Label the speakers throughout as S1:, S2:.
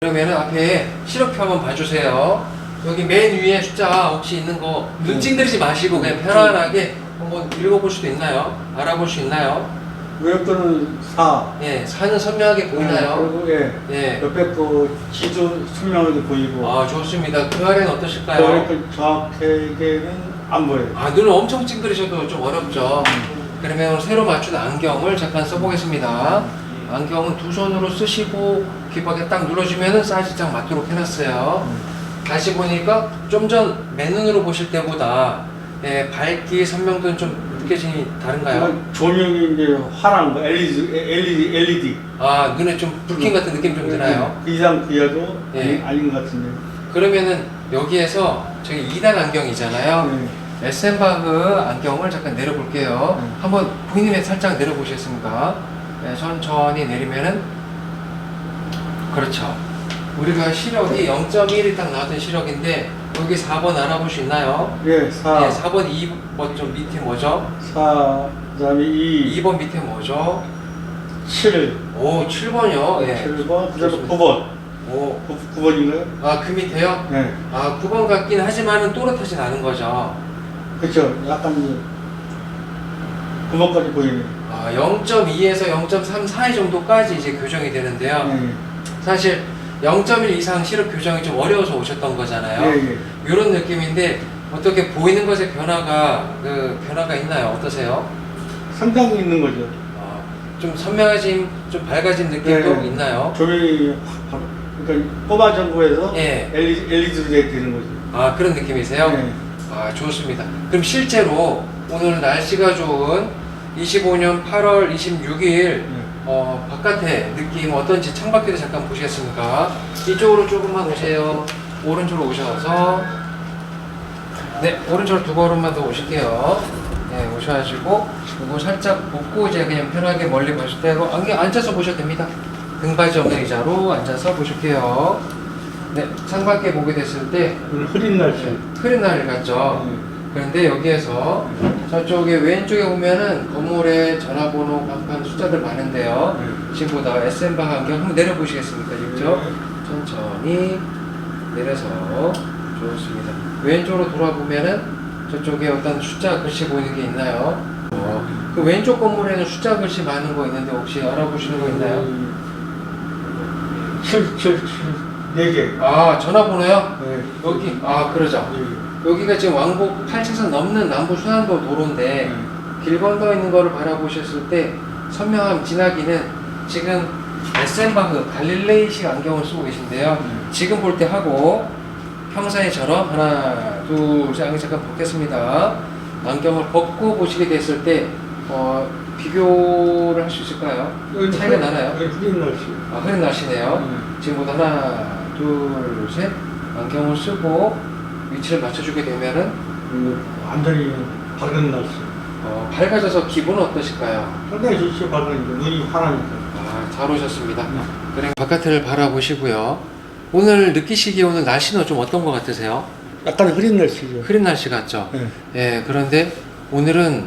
S1: 그러면은 앞에 시력표 한번 봐주세요. 여기 맨 위에 숫자 혹시 있는 거 눈 찡그리지 마시고 그냥 편안하게 한번 읽어볼 수도 있나요? 알아볼 수 있나요?
S2: 외역도는 4.
S1: 예, 사는 선명하게 보이나요?
S2: 그리고 예.
S1: 예.
S2: 옆에 그 지도 선명하게 보이고.
S1: 아 좋습니다. 그 아래는 어떠실까요?
S2: 그러니까 정확하게는 안 보여요.
S1: 아 눈을 엄청 찡그리셔도 좀 어렵죠. 그러면 새로 맞춘 안경을 잠깐 써보겠습니다. 안경은 두 손으로 쓰시고 귀밖에 딱 눌러주면은 사이즈 딱 맞도록 해놨어요. 다시 보니까 좀 전 맨눈으로 보실 때보다 예, 밝기 선명도는 좀 느껴지니 다른가요?
S2: 조명이 이제 거, LED, LED, LED.
S1: 아 눈에 좀 불킨 같은 느낌 좀 드나요?
S2: 그 이상 그야도
S1: 예.
S2: 아닌 것 같은데.
S1: 그러면은 여기에서 저기 2단 안경이잖아요.
S2: 네.
S1: 에센바흐 안경을 잠깐 내려볼게요.
S2: 음.
S1: 한번 부인님의 살짝 내려보시겠습니까? 네, 천천히 내리면은 그렇죠. 우리가 시력이 0.1이 딱 나왔던 시력인데 여기 4번 알아볼 수 있나요?
S2: 예, 4.
S1: 네, 4번 2번 좀 밑에 뭐죠?
S2: 4, 그 다음에 2,
S1: 2번 밑에 뭐죠?
S2: 7,
S1: 오 7번이요. 예.
S2: 7번, 그 다음에
S1: 좋습니다.
S2: 9번.
S1: 오,
S2: 9, 9번인가요?
S1: 아 그 밑에요?
S2: 네.
S1: 아 9번 같긴 하지만은 또렷하진 않은 거죠.
S2: 그렇죠. 약간 이제 9번까지 보이네요.
S1: 아 0.2에서 0.3 사이 정도까지 이제 교정이 되는데요.
S2: 네.
S1: 사실 0.1 이상 시력 교정이 좀 어려워서 오셨던 거잖아요.
S2: 예, 예.
S1: 이런 느낌인데 어떻게 보이는 것에 변화가 그 변화가 있나요? 어떠세요?
S2: 상당히 있는 거죠.
S1: 어, 좀 선명해진, 좀 밝아진 느낌도
S2: 네.
S1: 있나요?
S2: 조명이 확, 바로, 그러니까 꼬마 정부에서
S1: 예.
S2: LED, LED로 되는 거죠.
S1: 아 그런 느낌이세요?
S2: 네.
S1: 아 좋습니다. 그럼 실제로 오늘 날씨가 좋은 25년 8월 26일
S2: 네.
S1: 어, 바깥의 느낌 어떤지 창밖에도 잠깐 보시겠습니까? 이쪽으로 조금만 오세요. 오른쪽으로 오셔서 네 오른쪽으로 두 걸음만 더 오실게요. 네 오셔가지고 이거 살짝 벗고 이제 그냥 편하게 멀리 보실 때 이거 안경 앉아서 보셔도 됩니다. 등받이 없는 의자로 앉아서 보실게요. 네 창밖에 보게 됐을 때
S2: 오늘 흐린 날씨.
S1: 흐린 날 같죠?
S2: 네.
S1: 그런데 여기에서 저쪽에 왼쪽에 보면은 건물에 전화번호, 간판, 숫자들 많은데요.
S2: 네.
S1: 지금 보다 SM바 안경 한번 내려보시겠습니까? 직접 천천히 내려서 좋습니다. 왼쪽으로 돌아보면은 저쪽에 어떤 숫자 글씨 보이는 게 있나요? 어, 그 왼쪽 건물에는 숫자 글씨 많은 거 있는데 혹시 알아보시는 거 있나요?
S2: 7, 7, 7, 4개.
S1: 아 전화번호요?
S2: 네.
S1: 여기 아 그러죠. 여기가 지금 왕복 8차선 넘는 남부 순환도 도로인데 길 건너 있는 거를 바라보셨을 때 선명함 진하기는 지금 에센바흐 갈릴레이식 안경을 쓰고 계신데요.
S2: 네.
S1: 지금 볼 때 하고 평상시처럼 하나 둘셋 안경 잠깐 벗겠습니다. 안경을 벗고 보시게 됐을 때 어, 비교를 할 수 있을까요? 차이가 나나요?
S2: 네, 흐린 날씨.
S1: 아 흐린 날씨네요.
S2: 네.
S1: 지금부터 하나 둘 셋 안경을 쓰고 위치를 맞춰주게 되면은
S2: 음, 완전히 밝은 날씨.
S1: 어, 밝아져서 기분은 어떠실까요?
S2: 상당히 좋죠, 밝으니까. 눈이 환하니까.
S1: 아, 잘 오셨습니다.
S2: 네.
S1: 그래 바깥을 바라보시고요. 오늘 느끼시기에 오늘 날씨는 좀 어떤 것 같으세요?
S2: 약간 흐린 날씨죠.
S1: 흐린 날씨 같죠?
S2: 네.
S1: 예, 그런데 오늘은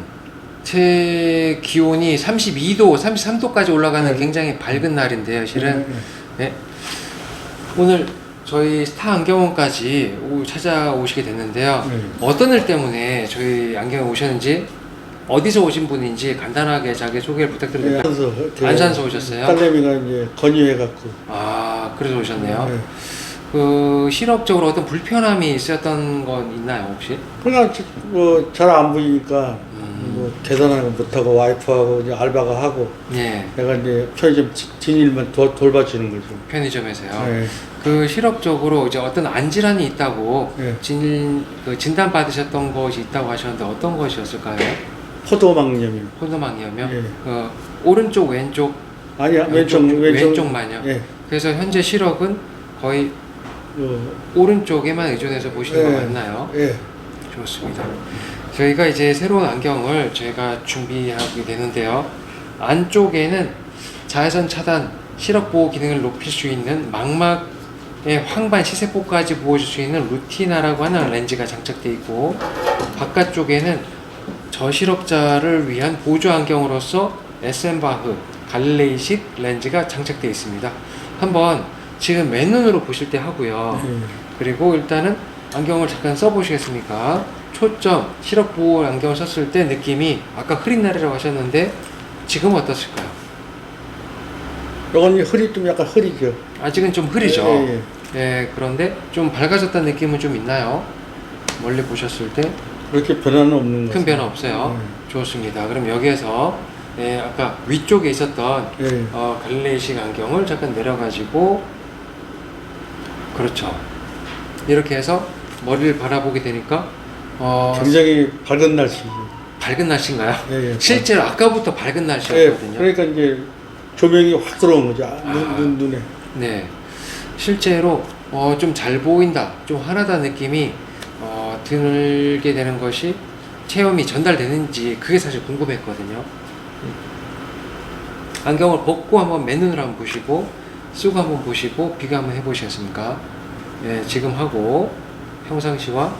S1: 제 기온이 32도, 33도까지 올라가는
S2: 네.
S1: 굉장히 밝은 날인데요, 실은.
S2: 네.
S1: 네. 오늘 저희 스타 안경원까지 오- 찾아오시게 됐는데요.
S2: 네.
S1: 어떤 일 때문에 저희 안경에 오셨는지, 어디서 오신 분인지 간단하게 자기 소개를 부탁드립니다.
S2: 네, 안산서. 이렇게
S1: 안산서 오셨어요?
S2: 딸내미가 이제 건의해갖고.
S1: 아, 그래서 오셨네요.
S2: 네.
S1: 그 실업적으로 어떤 불편함이 있었던 건 있나요, 혹시?
S2: 그냥 뭐잘 안 보이니까
S1: 음.
S2: 뭐 대단한 거 못하고 와이프하고 이제 알바가 하고
S1: 네,
S2: 내가 이제 편의점 지- 진일만 도, 돌봐주는 거죠.
S1: 편의점에서요.
S2: 네.
S1: 그 실업적으로 이제 어떤 안질환이 있다고
S2: 네.
S1: 진, 그 진단 받으셨던 것이 있다고 하셨는데 어떤 것이었을까요?
S2: 포도막염이요.
S1: 호노망이요며
S2: 예.
S1: 그 오른쪽 왼쪽
S2: 아니야 왼쪽
S1: 왼쪽,
S2: 왼쪽
S1: 왼쪽만요?
S2: 예.
S1: 그래서 현재 시력은 거의
S2: 어,
S1: 오른쪽에만 의존해서 보시는 거
S2: 예.
S1: 맞나요?
S2: 예.
S1: 좋습니다. 저희가 이제 새로운 안경을 저희가 준비하게 되는데요. 안쪽에는 자외선 차단, 시력 보호 기능을 높일 수 있는 망막의 황반 시세포까지 보호해줄 수 있는 루티나라고 하는 렌즈가 장착되어 있고 바깥쪽에는 저시력자를 위한 보조 안경으로서 에센바흐 갈릴레이식 렌즈가 장착되어 있습니다. 한번 지금 맨눈으로 보실 때 하고요.
S2: 예.
S1: 그리고 일단은 안경을 잠깐 써보시겠습니까? 초점, 시력 보호 안경을 썼을 때 느낌이 아까 흐린 날이라고 하셨는데 지금 어떠실까요?
S2: 이건 흐리 좀 약간 흐리죠.
S1: 아직은 좀 흐리죠.
S2: 예, 예.
S1: 예, 그런데 좀 밝아졌다는 느낌은 좀 있나요? 멀리 보셨을 때 큰
S2: 그렇게 변화는 없는 것
S1: 변화 없어요. 좋습니다. 그럼 여기에서 예, 아까 위쪽에 있었던
S2: 예.
S1: 어, 갈릴레이식 안경을 잠깐 내려가지고 그렇죠. 이렇게 해서 머리를 바라보게 되니까 어,
S2: 굉장히 밝은 날씨죠.
S1: 밝은 날씨인가요?
S2: 예, 예.
S1: 실제로 아까부터 밝은
S2: 예,
S1: 날씨였거든요.
S2: 그러니까 이제 조명이 확 들어온 거죠. 아, 눈,
S1: 아.
S2: 눈, 눈 에.
S1: 네, 실제로 어, 좀 잘 보인다, 좀 환하다 느낌이 어, 들게 되는 것이 체험이 전달되는지 그게 사실 궁금했거든요. 안경을 벗고 한번 맨눈으로 한번 보시고 쓰고 한번 보시고 비교 한번 해보시겠습니까? 예, 지금 하고 평상시와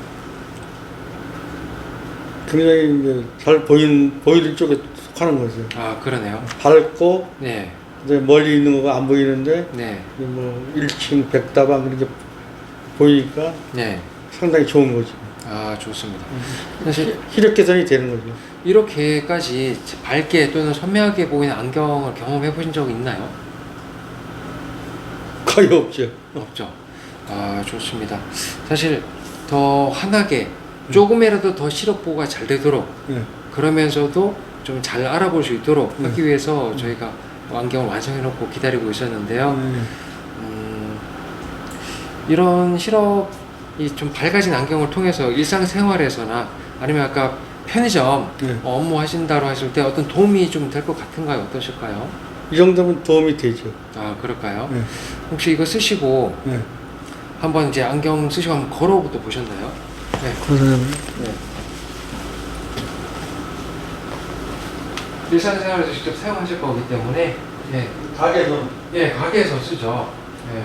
S2: 굉장히 이제 잘 보이는, 보이는 쪽에 속하는 거죠.
S1: 아 그러네요.
S2: 밝고,
S1: 네,
S2: 이제 멀리 있는 거가 안 보이는데,
S1: 네,
S2: 이제 뭐 1층 백다방 이렇게 보이니까
S1: 네.
S2: 상당히 좋은 거죠.
S1: 아 좋습니다. 사실
S2: 시력 개선이 되는 거죠.
S1: 이렇게까지 밝게 또는 선명하게 보이는 안경을 경험해 보신 적 있나요?
S2: 거의 없죠.
S1: 없죠. 아 좋습니다. 사실 더 환하게 조금이라도 더 시력 보호가 잘 되도록
S2: 예.
S1: 그러면서도 좀 잘 알아볼 수 있도록
S2: 네.
S1: 하기 위해서 저희가 안경을 완성해 놓고 기다리고 있었는데요.
S2: 예.
S1: 음, 이런 시력이 좀 밝아진 안경을 통해서 일상생활에서나 아니면 아까 편의점
S2: 네.
S1: 업무 하신다고 하실 때 어떤 도움이 좀 될 것 같은가요? 어떠실까요?
S2: 이 정도면 도움이 되죠.
S1: 아 그럴까요?
S2: 예.
S1: 혹시 이거 쓰시고
S2: 예.
S1: 한번 이제 안경 쓰시고 한번 걸어부터 보셨나요? 네.
S2: 그러면
S1: 네. 일상생활에서 직접 사용하실 거기 때문에 예,
S2: 가게에서
S1: 예 가게에서 쓰죠. 예.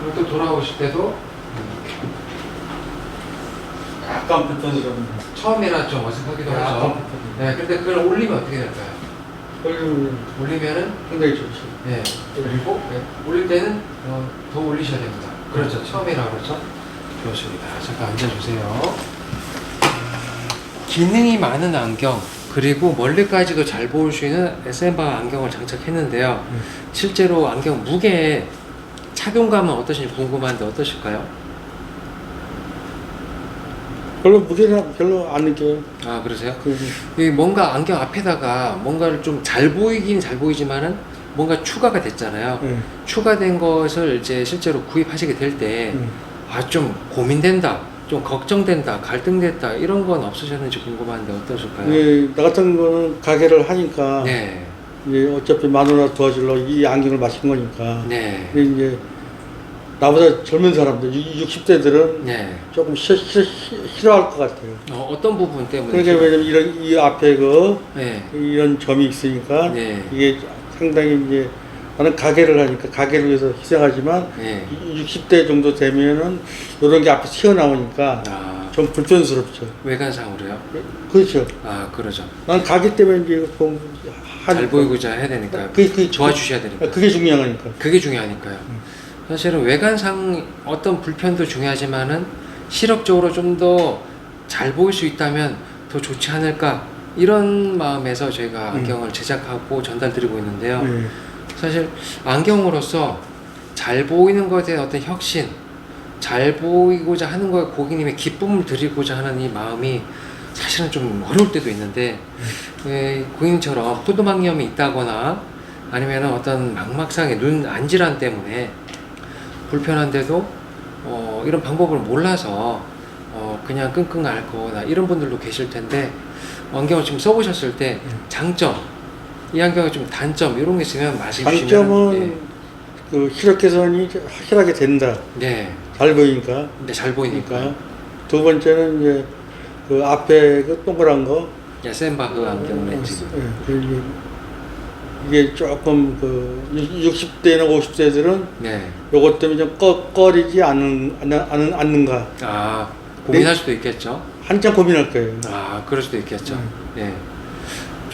S1: 그리고 또 돌아오실 때도
S2: 약간 불편스럽습니다.
S1: 처음이라 좀 어색하기도
S2: 약간
S1: 하죠.
S2: 불편해요.
S1: 네, 근데 그걸 올리면 어떻게 될까요?
S2: 그러면
S1: 올리면은
S2: 상당히 좋죠.
S1: 예 그리고 예, 올릴 때는 어, 더 올리셔야 됩니다. 그렇죠. 처음이라 그렇죠. 좋습니다. 잠깐 앉아주세요. 기능이 많은 안경 그리고 멀리까지도 잘 보일 수 있는 SM바 안경을 장착했는데요.
S2: 음.
S1: 실제로 안경 무게 착용감은 어떠신지 궁금한데 어떠실까요?
S2: 별로 무게는 별로 안 느껴요.
S1: 아 그러세요?
S2: 그,
S1: 이 뭔가 안경 앞에다가 뭔가를 좀 잘 보이긴 잘 보이지만은 뭔가 추가가 됐잖아요.
S2: 예.
S1: 추가된 것을 이제 실제로 구입하시게 될때
S2: 음.
S1: 아 좀 고민된다, 좀 걱정된다, 갈등됐다 이런 건 없으셨는지 궁금한데 어떠실까요?
S2: 예, 나 같은 거는 가게를 하니까
S1: 네,
S2: 이제 어차피 마누라 도와주려고 이 안경을 마신 거니까
S1: 네,
S2: 근데 이제 나보다 젊은 사람들 60대들은
S1: 네.
S2: 조금 싫, 싫, 싫- 싫어할 것 같아요.
S1: 어, 어떤 부분 때문에?
S2: 그러니까 왜냐면 이런 이 앞에 그
S1: 네,
S2: 이런 점이 있으니까
S1: 네,
S2: 이게 상당히 이제 나는 가게를 하니까 가게를 위해서 희생하지만
S1: 네.
S2: 60대 정도 되면은 이런 게 앞에 튀어나오니까
S1: 아
S2: 좀 불편스럽죠.
S1: 외관상으로요?
S2: 그렇죠.
S1: 아 그러죠.
S2: 난 가게 때문에 이제 좀
S1: 잘
S2: 하니까.
S1: 보이고자 해야 되니까
S2: 그게, 그게,
S1: 도와주셔야 되니까.
S2: 그게 중요하니까.
S1: 그게 중요하니까요. 사실은 외관상 어떤 불편도 중요하지만은 시력적으로 좀 더 잘 보일 수 있다면 더 좋지 않을까 이런 마음에서 저희가
S2: 음.
S1: 안경을 제작하고 전달드리고 있는데요.
S2: 네.
S1: 사실 안경으로서 잘 보이는 것에 대한 어떤 혁신, 잘 보이고자 하는 거에 고객님의 기쁨을 드리고자 하는 이 마음이 사실은 좀 어려울 때도 있는데 예, 고객님처럼 푸드망염이 있다거나 아니면 어떤 망막상의 눈 안질환 때문에 불편한데도 어, 이런 방법을 몰라서 어, 그냥 끙끙 앓거나 이런 분들도 계실 텐데 안경을 지금 써보셨을 때 장점 이 안경의 좀 단점 이런 게 있으면 말씀해 주시면
S2: 장점은 그 시력 개선이 확실하게 된다.
S1: 네, 네,
S2: 잘 보이니까.
S1: 네, 잘 보이니까
S2: 그러니까 두 번째는 이제 그 앞에 그 동그란 거.
S1: 예, 센바흐 안경을 지금
S2: 예, 그 이게, 이게 조금 그 60대나 50대들은
S1: 네,
S2: 요것 때문에 좀 꺼, 꺼리지 않는, 않는, 않는, 않는가.
S1: 아 고민할 수도 있겠죠.
S2: 한참 고민할 거예요.
S1: 아 그럴 수도 있겠죠.
S2: 음.
S1: 네,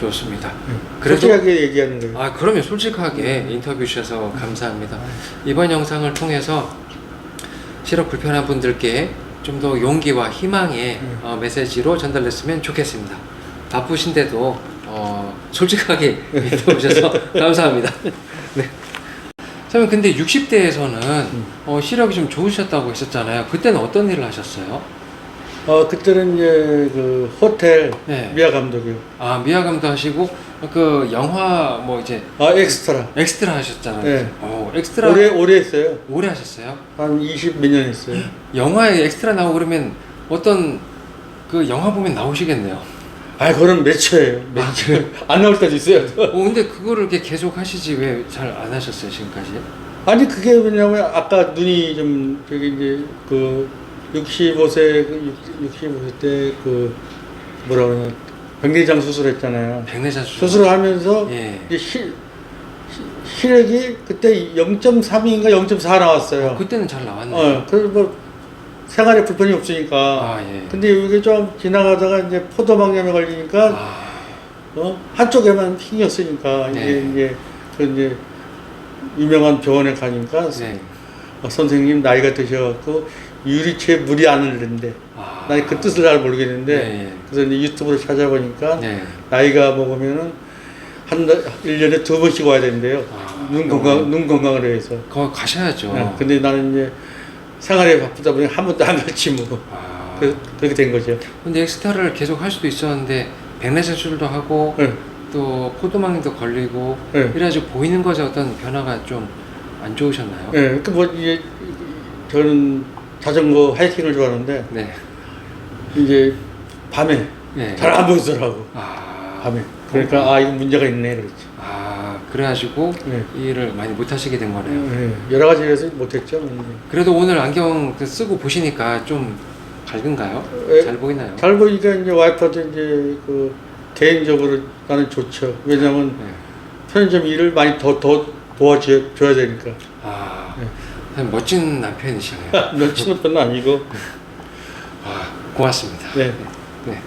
S1: 좋습니다. 그래도
S2: 솔직하게 얘기하는 거예요.
S1: 아 그러면 솔직하게 인터뷰 주셔서 감사합니다. 이번 영상을 통해서 시력 불편한 분들께 좀 더 용기와 희망의
S2: 음.
S1: 어, 메시지로 전달됐으면 좋겠습니다. 바쁘신데도 어, 솔직하게 인터뷰 주셔서 감사합니다. 네. 선생님 근데 60대에서는
S2: 음.
S1: 어, 시력이 좀 좋으셨다고 했었잖아요. 그때는 어떤 일을 하셨어요?
S2: 어 그때는 이제 그 호텔
S1: 네.
S2: 미아 감독이요.
S1: 아 미화감도 하시고 그 영화 뭐 이제
S2: 아 엑스트라.
S1: 엑스트라 하셨잖아요.
S2: 네.
S1: 어, 엑스트라
S2: 오래 오래 했어요.
S1: 오래 하셨어요?
S2: 한 20 몇 년 했어요.
S1: 영화에 엑스트라 나오고 그러면 어떤 그 영화 보면 나오시겠네요.
S2: 아 그럼 몇 초예요. 몇 초. 안 나올 때도 있어요.
S1: 어 근데 그거를 이렇게 계속 하시지 왜 잘 안 하셨어요 지금까지?
S2: 아니 그게 왜냐면 아까 눈이 좀 저기 이제 그 65세 65세 때 그 뭐라 그러나 백내장 수술했잖아요.
S1: 백내장 수술.
S2: 수술을 하면서
S1: 예.
S2: 이제 시, 시, 시력이 그때 0.3인가 0.4 나왔어요.
S1: 어, 그때는 잘 나왔네요.
S2: 어, 그래서 뭐 생활에 불편이 없으니까.
S1: 아 예.
S2: 근데 이게 좀 지나가다가 이제 포도망염에 걸리니까
S1: 아,
S2: 어? 한쪽에만 쓰니까
S1: 네.
S2: 이제 이제 그 이제 유명한 병원에 가니까
S1: 네.
S2: 어, 선생님 나이가 드셔갖고 유리체에 물이 안 흐르는데
S1: 아.
S2: 나그 뜻을 잘 모르겠는데
S1: 네.
S2: 그래서 이제 유튜브로 찾아보니까
S1: 네.
S2: 나이가 먹으면은 한 달- 1년에 두 번씩 와야 된대요.
S1: 아,
S2: 눈 건강 눈 건강을 위해서.
S1: 거 가셔야죠.
S2: 어, 근데 나는 이제 생활에 바쁘다 보니 한 번도 안 갔지 뭐.
S1: 아.
S2: 그, 그렇게 된 거죠.
S1: 근데 엑스트라를 계속 할 수도 있었는데 백내장 수술도 하고
S2: 네.
S1: 또 포도망도 걸리고
S2: 네.
S1: 이래가지고 보이는 것에 어떤 변화가 좀 안 좋으셨나요?
S2: 예, 그뭐 이제 저는 자전거 하이킹을 좋아하는데
S1: 네.
S2: 이제 밤에
S1: 네.
S2: 잘 안 보이더라고.
S1: 아.
S2: 밤에. 그러니까 아 이거 문제가 있네 그랬지.
S1: 아 그래가지고
S2: 네.
S1: 이 일을 많이 못 하시게 된 거네요.
S2: 예, 여러 가지 이래서 못했죠. 뭐.
S1: 그래도 오늘 안경 그 쓰고 보시니까 좀 밝은가요?
S2: 에,
S1: 잘 보이나요?
S2: 잘 보니까 이제 와이프한테 이제 그 개인적으로 나는 좋죠. 왜냐면
S1: 네.
S2: 편의점 일을 많이 더 더 도와줘야 줘야 되니까.
S1: 아
S2: 네.
S1: 참 멋진 남편이시네요.
S2: 몇 치는 편은 아니고.
S1: 아, 고맙습니다.
S2: 네.
S1: 네.